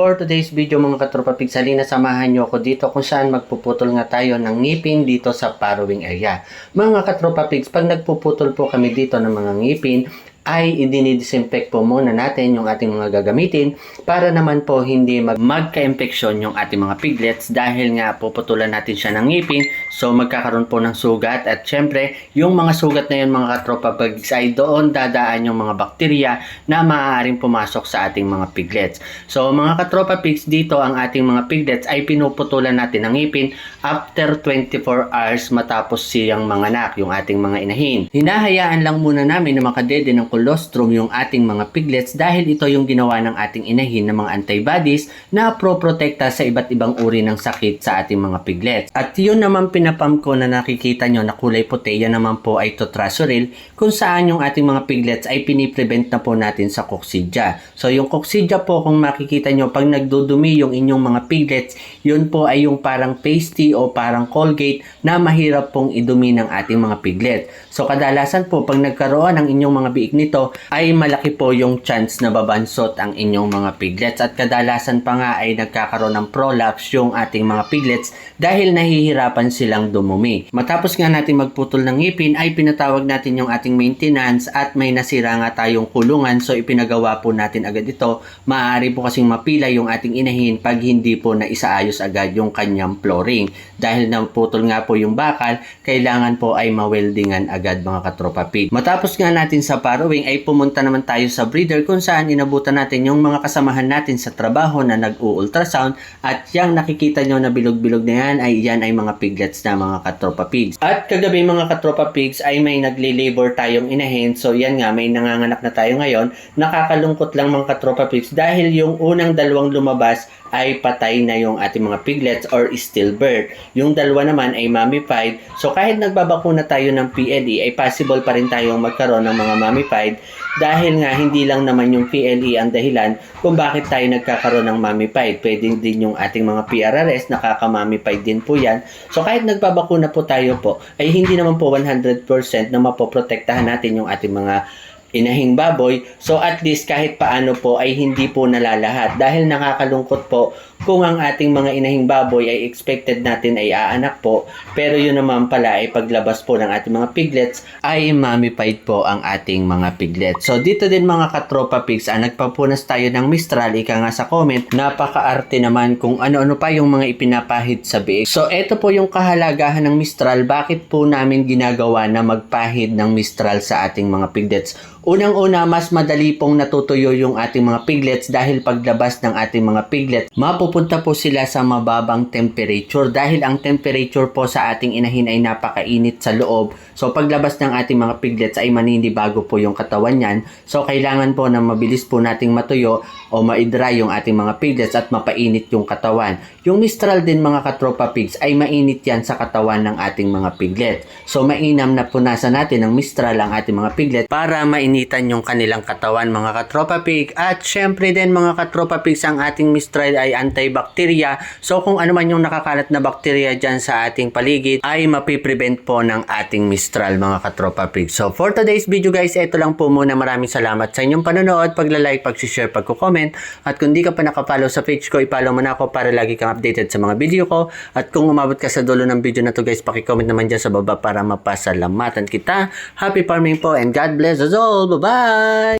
For today's video mga katropa pigs, halina samahan nyo ako dito kung saan magpuputol nga tayo ng ngipin dito sa Parowing area. Mga katropa pigs, pag nagpuputol po kami dito ng mga ngipin, ay idinidisinfect po muna natin yung ating mga gagamitin para naman po hindi mag magka-infeksyon yung ating mga piglets dahil nga puputulan natin siya ng ngipin so magkakaroon po ng sugat at syempre yung mga sugat na yun mga katropa pigs ay doon dadaan yung mga bakterya na maaaring pumasok sa ating mga piglets. So mga katropa pigs dito ang ating mga piglets ay pinuputulan natin ng ngipin after 24 hours matapos siyang manganak yung ating mga inahin. Hinahayaan lang muna namin na makadede ng colostrum yung ating mga piglets dahil ito yung ginawa ng ating inahin ng mga antibodies na pro-protekta sa iba't ibang uri ng sakit sa ating mga piglets. At yun naman pinapam ko na nakikita nyo na kulay puti, yan naman po ay totrasoril kung saan yung ating mga piglets ay piniprevent na po natin sa coccidia. So yung coccidia po kung makikita nyo pag nagdudumi yung inyong mga piglets, yun po ay yung parang pasty o parang colgate na mahirap pong idumi ng ating mga piglet. So kadalasan po pag nagkaroon ng inyong mga biik nito ay malaki po yung chance na babansot ang inyong mga piglets at kadalasan pa nga ay nagkakaroon ng prolapse yung ating mga piglets dahil nahihirapan silang dumumi. Matapos nga natin magputol ng ngipin ay pinatawag natin yung ating maintenance at may nasira nga tayong kulungan so ipinagawa po natin agad ito. Maaari po kasing mapila yung ating inahin pag hindi po na isaayos agad yung kanyang flooring. Dahil naputol nga po yung bakal, kailangan po ay maweldingan agad mga katropa pig. Matapos nga natin sa parawing ay pumunta naman tayo sa breeder kung saan inabutan natin yung mga kasamahan natin sa trabaho na nag-ultrasound at yung nakikita nyo na bilog-bilog na yan ay yan ay mga piglets na mga katropa pigs. At kagabi mga katropa pigs ay may nagli-labor tayong inahin so yan nga may nanganganak na tayo ngayon. Nakakalungkot lang mga katropa pigs dahil yung unang dalawang lumabas ay patay na yung ating mga piglets or stillbirth. Yung dalawa naman ay mummified. So kahit nagbabakuna tayo ng PLE ay possible pa rin tayong magkaroon ng mga mummified dahil nga hindi lang naman yung PLE ang dahilan kung bakit tayo nagkakaroon ng mummified. Pwede din yung ating mga PRRS, nakaka-mummified din po yan. So kahit nagbabakuna po tayo po, ay hindi naman po 100% na mapoprotektahan natin yung ating mga inahing baboy. So at least kahit paano po ay hindi po nalalahat dahil nakakalungkot po kung ang ating mga inahing baboy ay expected natin ay aanak po pero yun naman pala ay paglabas po ng ating mga piglets ay mummified po ang ating mga piglets. So dito din mga katropa pigs, ah, nagpapunas tayo ng Mistral, ika nga sa comment, napakaarte naman kung ano-ano pa yung mga ipinapahid sa biig. So eto po yung kahalagahan ng Mistral, bakit po namin ginagawa na magpahid ng Mistral sa ating mga piglets? Unang-una, mas madali pong natutuyo yung ating mga piglets dahil paglabas ng ating mga piglets, mapupunta po sila sa mababang temperature dahil ang temperature po sa ating inahin ay napakainit sa loob. So paglabas ng ating mga piglets ay maninibago po yung katawan niyan. So kailangan po na mabilis po nating matuyo o ma-dry yung ating mga piglets at mapainit yung katawan. Yung Mistral din mga katropa pigs ay mainit yan sa katawan ng ating mga piglet. So mainam na punasan natin ng Mistral ang ating mga piglet para mainitan yung kanilang katawan mga katropa pig. At syempre din mga katropa pigs ang ating Mistral ay antibacteria. So kung ano man yung nakakalat na bakterya dyan sa ating paligid ay mapiprevent po ng ating Mistral mga katropa pigs. So for today's video guys, ito lang po muna. Maraming salamat sa inyong panonood, pagla-like, pag-share, pagko-comment. At kung di ka pa nakapollow sa page ko, ipollow mo na ako para lagi kang updated sa mga video ko. At kung umabot ka sa dulo ng video na to guys, pakicomment naman dyan sa baba para mapasalamatan kita. Happy farming po and God bless us Bye-bye!